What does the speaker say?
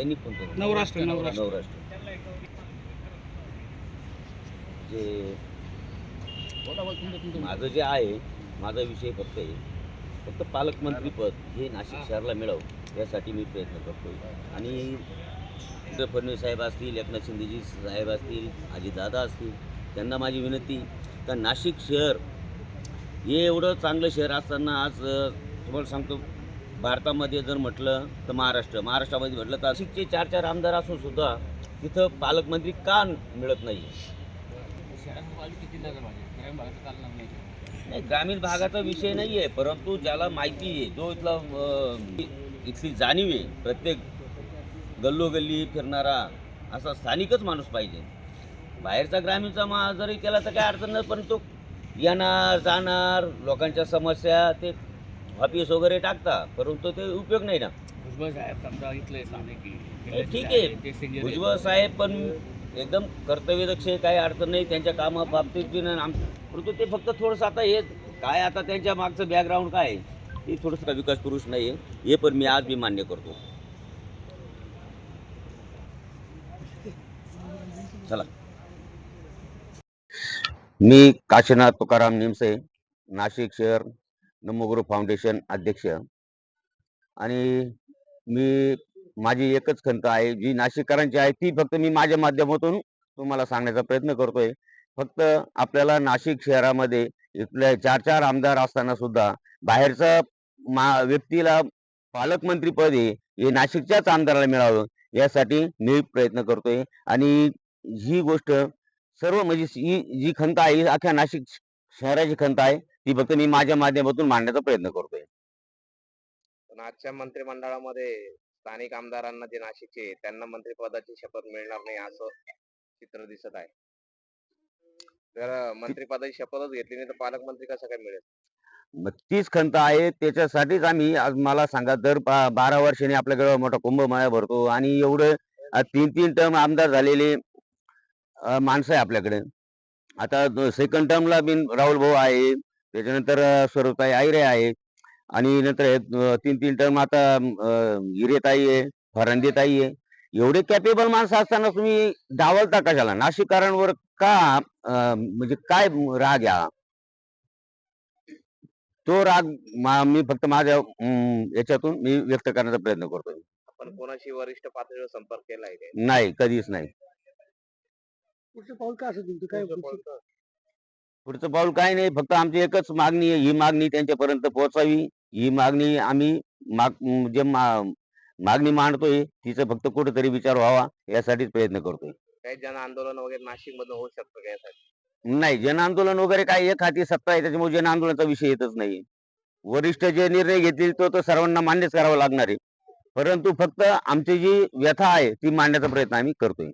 दैनिक कोणतं नवराष्ट्र नवराष्ट्र. नवराष्ट्र. जे माझं जे आहे माझा विषय फक्त आहे फक्त पालकमंत्रीपद हे नाशिक शहराला मिळावं यासाठी मी प्रयत्न करतोय. आणि इतर फडणवीस साहेब असतील एकनाथ शिंदेजी साहेब असतील अजितदादा असतील त्यांना माझी विनंती का नाशिक शहर हे एवढं चांगलं शहर असताना आज तुम्हाला सांगतो भारतामध्ये जर म्हटलं तर महाराष्ट्र महाराष्ट्रामध्ये म्हटलं तर नाशिकचे चार चार आमदार असून सुद्धा तिथं पालकमंत्री का मिळत नाही? नाही ग्रामीण भागाचा विषय नाही आहे परंतु ज्याला माहिती आहे जो इथला इथली जाणीव आहे प्रत्येक गल्लोगल्ली फिरणारा असा स्थानिकच माणूस पाहिजे. बाहेरचा ग्रामीणचा मा जरी केला तर काय अडचण नाही पण तो येणार जाणार लोकांच्या समस्या ते ऑफिस वगैरे टाकता परंतु ते उपयोग नाही ना. भुजबळ साहेब समजा इथले स्थानिकी ठीक आहे. भुजबळ साहेब पण एकदम कर्तव्यदक्ष काही अडचण नाही त्यांच्या कामा बाबतीत बी नाही. परंतु ते फक्त थोडंसं आता हे काय आता त्यांच्या मागचं बॅकग्राऊंड काय आहे? ते थोडंसं का विकास पुरुष नाही आहे. हे पण मी आज मी मान्य करतो. चला. मी काशीनाथ तुकाराम निमसे नाशिक शहर. नमोगुरु फाउंडेशन अध्यक्ष. आणि मी माझी एकच खंत आहे जी नाशिककरांची आहे ती फक्त मी माझ्या माध्यमातून तुम्हाला सांगण्याचा प्रयत्न करतोय. फक्त आपल्याला नाशिक शहरामध्ये इथले चार चार आमदार असताना सुद्धा बाहेरचा मा व्यक्तीला पालकमंत्री पद हे हे नाशिकच्याच आमदाराला मिळावं यासाठी मी प्रयत्न करतोय. आणि ही गोष्ट सर्व म्हणजे ही जी खंत आहे ही अख्ख्या नाशिक शहराची खंत आहे. ती फक्त मी माझ्या माध्यमातून मांडण्याचा प्रयत्न करतोय. पण आजच्या मंत्रिमंडळामध्ये स्थानिक आमदारांना जे नाशिकचे त्यांना मंत्रिपदाची शपथ मिळणार नाही असं चित्र दिसत आहे. जर मंत्रिपदाची शपथच घेतली नाही तर पालकमंत्री कसं काय मिळेल? मग तीच खंत आहे त्याच्यासाठीच आम्ही आज मला सांगा दर बारा वर्षांनी आपल्याकडे मोठा कुंभमेळा भरतो आणि एवढं तीन तीन टर्म आमदार झालेले माणसं आहे आपल्याकडे. आता सेकंड टर्मला बिन राहुल भाऊ आहे. त्याच्यानंतर स्वरूपताई आयरे आहे. आणि नंतर हे, तीन तीन टर्म आता हिरेताई आहे फरांदेताई आहे. एवढे कॅपेबल माणसं असताना तुम्ही डावलता कशाला? नाशिककरांवर का म्हणजे काय राग या तो राग मा- फक्त माझ्या याच्यातून मी व्यक्त करण्याचा प्रयत्न करतोय. आपण कोणाशी वरिष्ठ पातळीवर संपर्क केलाय काय? नाही कधीच नाही. पुढचं पाऊल काय असेल तुमचं? काय पुढचं पाऊल काय नाही फक्त आमची एकच मागणी आहे. ही मागणी त्यांच्यापर्यंत पोहोचावी. ही मागणी आम्ही माग जे मा- मागणी मांडतोय तिचं फक्त कुठेतरी विचार व्हावा यासाठीच प्रयत्न करतोय. काही जन आंदोलन वगैरे नाशिक मधून होऊ शकतं का यासाठी? नाही जन आंदोलन वगैरे काय एक हाती सत्ता आहे त्याच्यामुळे जन आंदोलनाचा विषय येतच नाही. वरिष्ठ जे निर्णय घेतील तो तर सर्वांना मान्यच करावा लागणार आहे. परंतु फक्त आमची जी व्यथा आहे ती मांडण्याचा प्रयत्न आम्ही करतोय.